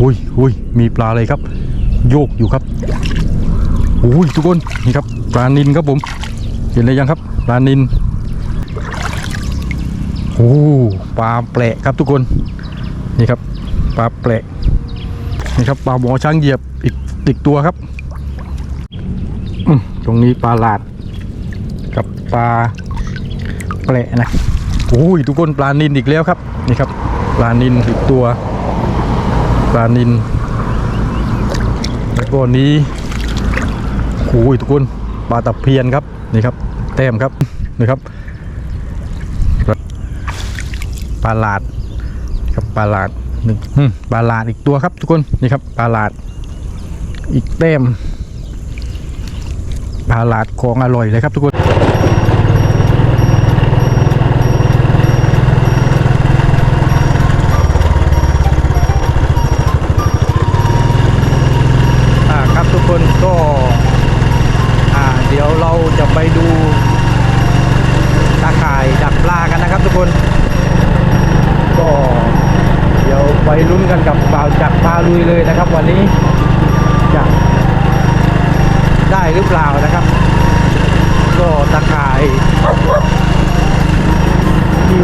อุ้ยอุ้ยมีปลาเลยครับ โยกอยู่ครับอุ้ยทุกคนนี่ครับปลานินครับผม เห็นเลยยังครับปลานินโอ้ปลาแปลกครับทุกคนนี่ครับปลาแปลกนี่ครับปลาหมอช้างเหยียบอีกอีกตัวครับตรงนี้ปลาหลาด กับปลาแปลนะโอ้ยทุกคนปลานินอีกแล้วครับ นี่ครับ ปลานินอีกตัว ปลานินแล้วก็นี้โอ้ยทุกคนปลาตะเพียนครับนี่ครับ แต้มครับนี่ครับปลาหลาดครับปลาหลาดหนึ่งปลาหลาดอีกตัวครับ ทุกคนนี่ครับปลาหลาด อีกแต้มปลาหลาดของอร่อยเลยครับทุกคน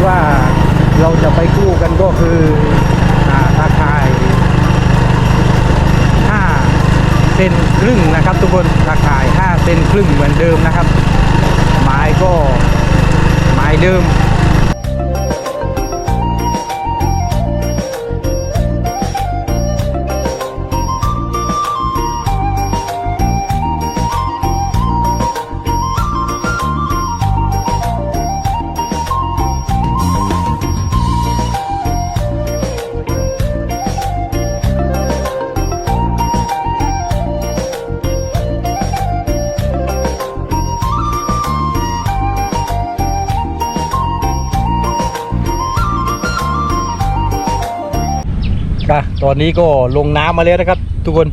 ที่ว่าเราจะไปกู้กันก็คืออ่าคาข่าย5เซนครึ่งนะครับ ทุกคนตาขาย5เซนครึ่งเหมือนเดิมนะครับ ไม้ก็ไม้เดิม ตอนนี้ก็ลงน้ำมาแล้วนะครับ ทุกคน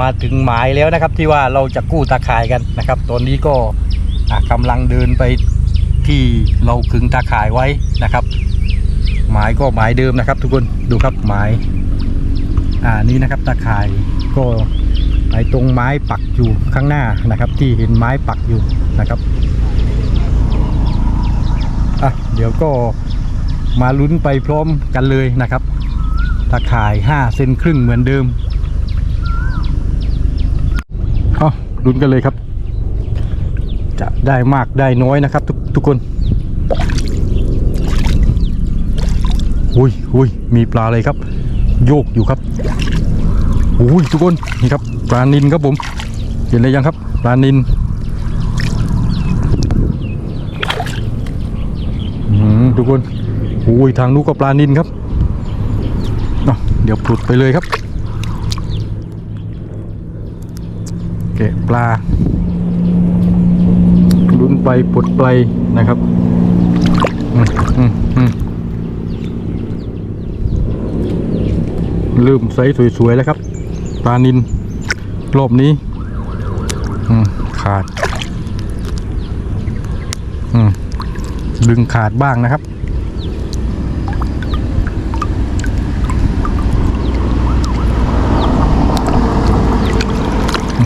มาถึงหมายแล้วนะครับ ที่ว่าเราจะกู้ตาข่ายกันนะครับ ตอนนี้ก็อะกำลังเดินไปที่เราขึงตาข่ายไว้นะครับ หมายก็หมายเดิมนะครับ ทุกคนดูครับหมายอ่านี่นะครับตาข่ายก็ไอ้ตรงไม้ปักอยู่ข้างหน้านะครับ ที่เห็นไม้ปักอยู่นะครับอะเดี๋ยวก็มาลุ้นไปพร้อมกันเลยนะครับ ตะข่าย 5 เซนครึ่งเหมือนเดิมเอาลุ้นกันเลยครับ จะได้มากได้น้อยนะครับทุกทุกคนอุ้ยอุ้ยมีปลาเลยครับ โยกอยู่ครับอุ้ยทุกคนนี่ครับปลานินครับผม เห็นเลยยังครับปลานินอืมทุกคนอุ้ยทางนู้นก็ปลานินครับ เดี๋ยวปลุดไปเลยครับแกะปลาลุ้นไปปลดไปนะครับอืมไซส์สวย ๆ แล้วครับ ปลานินรอบนี้ขาดอืมดึงขาดบ้างนะครับ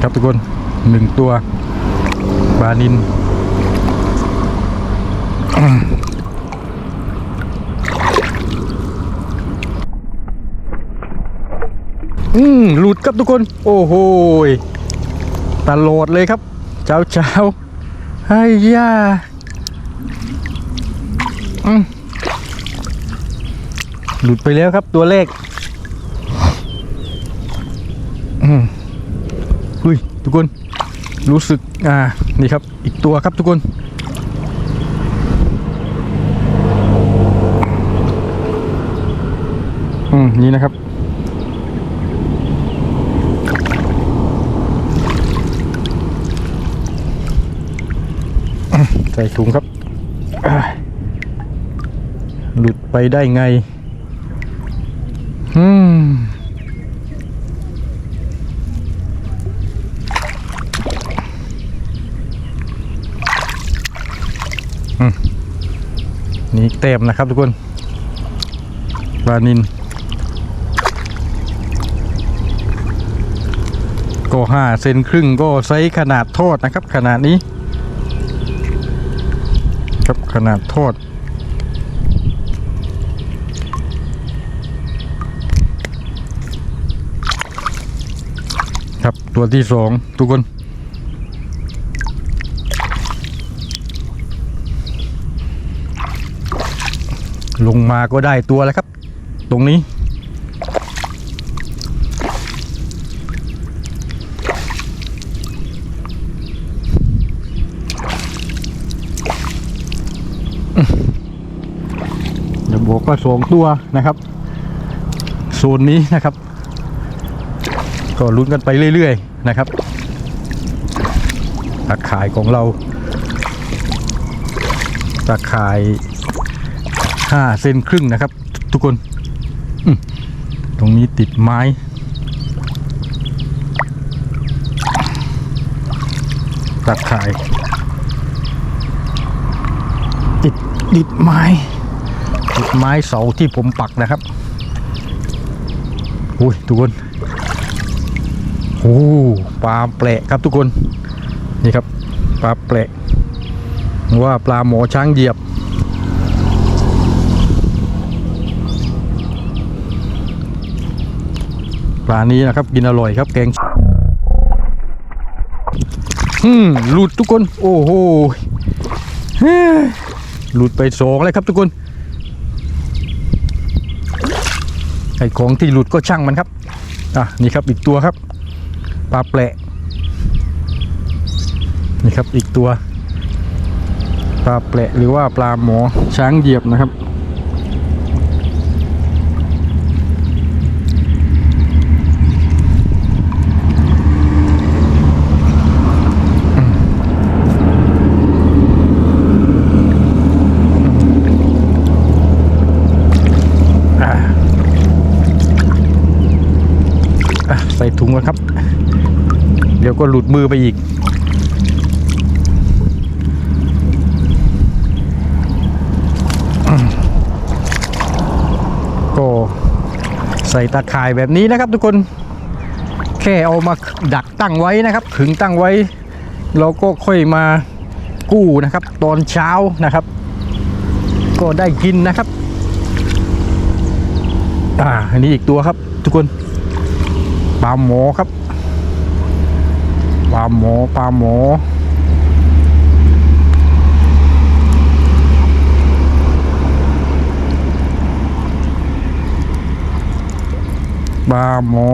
ครับทุกคนหนึ่งตัวปลานินอืมหลุดครับทุกคน โอ้โหตลอดเลยครับ เช้าเช้าๆให้ย่าอืมหลุดไปแล้วครับตัวเลขอืม อุ้ยทุกคนรู้สึกอ่านี่ครับอีกตัวครับทุกคนอืมนี่นะครับใส่ถุงครับหลุดไปได้ไง อืม ต็มนะครับทุกคนปลานินก็ห้าเซนครึ่งก็ไซส์ขนาดโทอดนะครับ ขนาดนี้ ครับขนาดโทอดครับตัวที่สองทุกคน ลงมาก็ได้ตัวแล้วครับ ตรงนี้เดี๋ยวบอกว่าสองตัวนะครับโซนนี้นะครับ ก็ลุ้นกันไปเรื่อยๆนะครับตาข่ายของเราตาข่าย ห้าเซนครึ่งนะครับ ทุกคนตรงนี้ติดไม้ตาข่าย ติดติดไม้ ติดไม้เสาที่ผมปักนะครับอุ้ยทุกคนโอ้ปลาแปลกครับทุกคน นี่ครับ ปลาแปลกหรือว่าปลาหมอช้างเหยียบ ปลานี้นะครับกินอร่อยครับแกงอืมหลุดทุกคน โอ้โหหลุดไปสองเลยครับทุกคนไอของที่หลุดก็ช่างมันครับอะนี่ครับอีกตัวครับปลาแปะนี่ครับอีกตัวปลาแปะหรือว่าปลาหมอช้างเหยียบนะครับ อ่า อะใส่ถุงก่อนครับ เดี๋ยว ก็หลุดมือไปอีก ก็ใส่ตาข่ายแบบนี้นะครับทุกคนแค่เอามาดักตั้งไว้นะครับขึงตั้งไว้ เราก็ค่อยมากู้นะครับ ตอนเช้านะครับ ก็ได้กินนะครับอ่าอันนี้อีกตัวครับ ทุกคนปลาหมอครับ ลาหมอปลาหมอปลาหมอ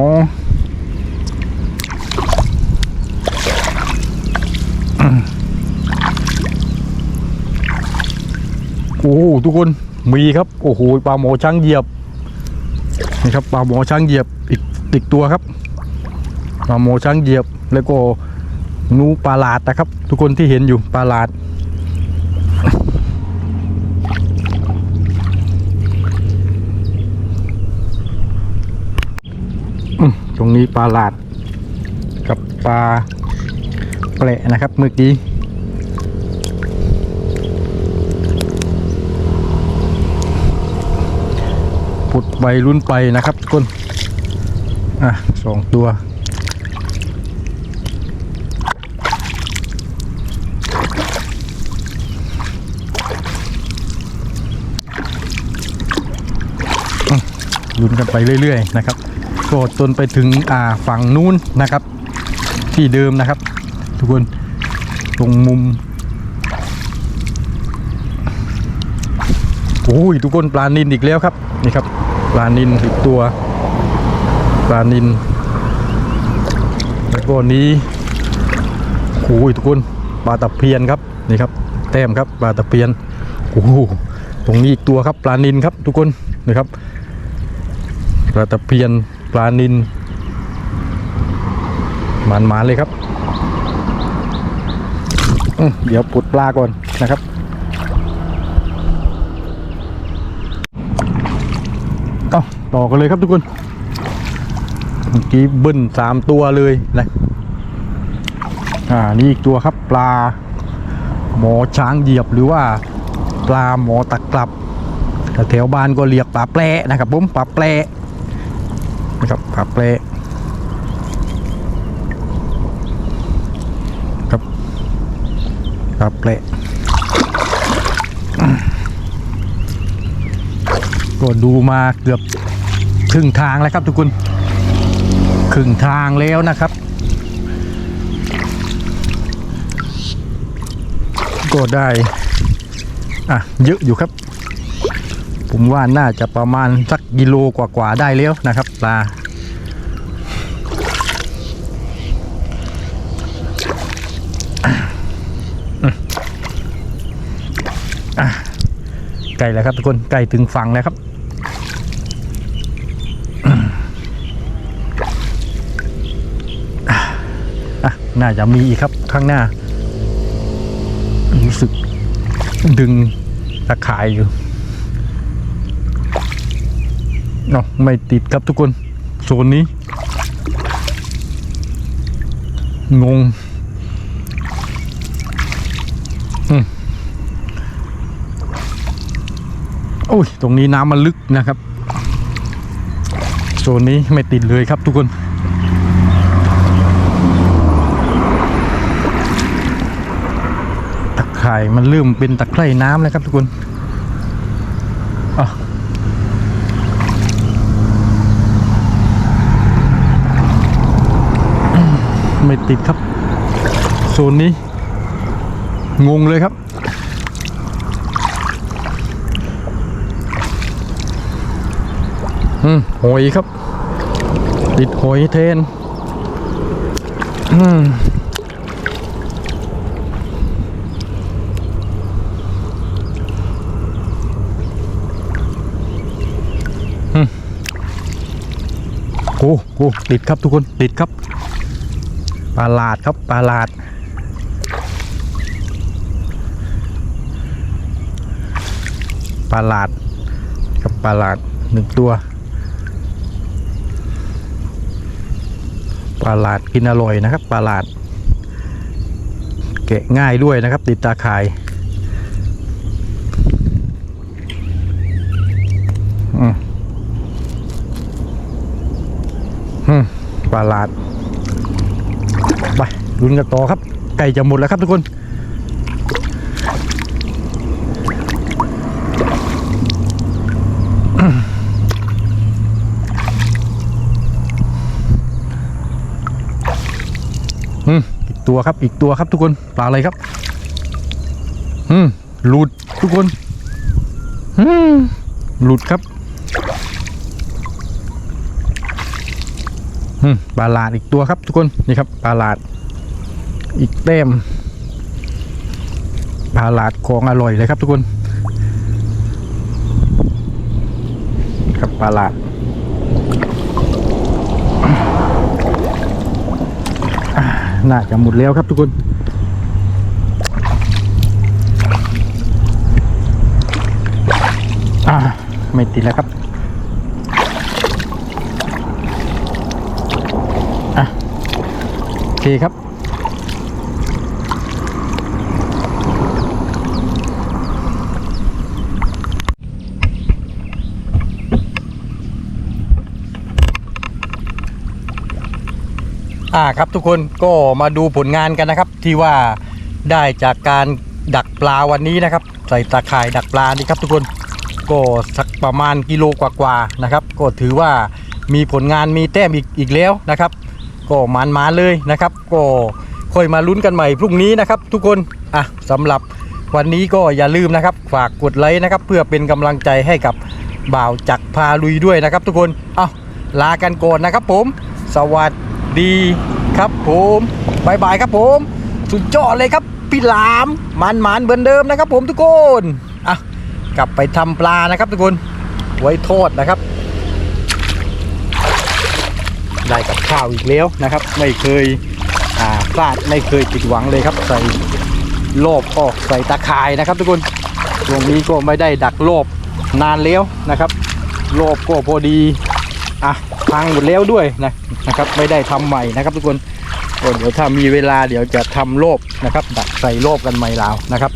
โอ้โหทุกคนมีครับ โอ้โหปลาหมอช้างเหยียบนี่ครับปลาหมอช้างเหยียบอีกอีกตัวครับปลาหมอช้างเหยียบแล้วก็ นูปลาหลาดนะครับ ทุกคนที่เห็นอยู่ปลาหลาด ตรงนี้ปลาหลาด กับปลาแปะนะครับเมื่อกี้พุดใบรุ่นไปนะครับทุกคน อะสองตัว ลุ้นกันไปเรื่อยๆนะครับก็จนไปถึงอ่าฝั่งนู้นนะครับ ที่เดิมนะครับ ทุกคนตรงมุมโอ้ยทุกคนปลานินอีกแล้วครับนี่ครับปลานินอีกตัวปลานินแล้วก็นี้โอ้ยทุกคนปลาตะเพียนครับนี่ครับ แต้มครับปลาตะเพียนโอ้โหตรงนี้อีกตัวครับปลานินครับทุกคนนี่ครับ ปลาตะเพียนปลานินมันมาเลยครับ เดี๋ยวปลดปลาก่อนนะครับ เอาต่อกันเลยครับทุกคนเมื่อกี้บิ้ลสามตัวเลยนะอ่านี่อีกตัวครับปลา หมอช้างเหยียบหรือว่าปลาหมอตะกลับแแถวบ้านก็เรียกปลาแปรนะครับผมปลาแปร นะครับผักเละครับผักเละก็ดูมาเกือบครึ่งทางแล้วครับทุกคนครึ่งทางแล้วนะครับ ก็ได้อะเยอะอยู่ครับ ผมว่าน่าจะประมาณสักกิโลกว่าๆได้แล้วนะครับปลาไก่แล้วครับทุกคนไก่ถึงฝั่งแล้วครับอะน่าจะมีอีกครับข้างหน้า รู้สึกดึงตะข่ายอยู่ เนาะไม่ติดครับทุกคนโซนนี้ งงอืมโอ้ย ตรงนี้น้ำมันลึกนะครับ โซนนี้ไม่ติดเลยครับทุกคน ตะข่ายมันเริ่มเป็นตะไคร่น้ำแล้วครับทุกคนอะ ไม่ติดครับโซนนี้ งงเลยครับอืมหอยครับ ติดหอยเทนอืมโอ้โหติดครับทุกคนติดครับ ปลาลาดครับปลาลาด ปลาลาดกับปลาลาดหนึ่งตัว ปลาลาดกินอร่อยนะครับปลาลาด แกะง่ายด้วยนะครับ ติดตาข่ายอืมอืมปลาลาด ลุ้นกันต่อครับ ไก่จะหมดแล้วครับทุกคน อืมอีกตัวครับ อีกตัวครับทุกคน ปลาอะไรครับ อืมหลุดทุกคน อืมหลุดครับอืมปลาลาดอีกตัวครับทุกคนนี่ครับปลาลาด อีกเต็มปลาลาดของอร่อยเลยครับทุกคน ครับปลาลาดน่าจะหมดแล้วครับทุกคนไม่ติดแล้วครับโอเคครับ อ่าครับทุกคนก็มาดูผลงานกันนะครับ ที่ว่าได้จากการดักปลาวันนี้นะครับ ใส่ตาข่ายดักปลานี่ครับทุกคนก็สักประมาณกิโลกว่าๆนะครับ ก็ถือว่ามีผลงานมีแต้มอีกอีกแล้วนะครับ ก็มันมาเลยนะครับ ก็ค่อยมาลุ้นกันใหม่พรุ่งนี้นะครับ ทุกคนอะสำหรับวันนี้ก็อย่าลืมนะครับ ฝากกดไลค์นะครับ เพื่อเป็นกำลังใจให้กับบ่าวจักพาลุยด้วยนะครับ ทุกคนเอาลากันก่อนนะครับผม สวัสดี ดีครับผมบายบายครับผม สุดยอดเลยครับพี่หลามมันมันๆเหมือนเดิมนะครับ ผมทุกคนอะกลับไปทำปลานะครับทุกคนไว้โทษนะครับ ได้กับข้าวอีกแล้วนะครับ ไม่เคยอ่าพลาดไม่เคยผิดหวังเลยครับ ใส่โลบก็ใส่ตาข่ายนะครับ ทุกคนตรงนี้ก็ไม่ได้ดักโลบนานแล้วนะครับ โลบก็พอดีอะ พังหมดแล้วด้วยนะนะครับ ไม่ได้ทำใหม่นะครับทุกคนเดี๋ยวถ้ามีเวลาเดี๋ยวจะทำโลบนะครับ ดักใส่โลบกันใหม่แล้วนะครับ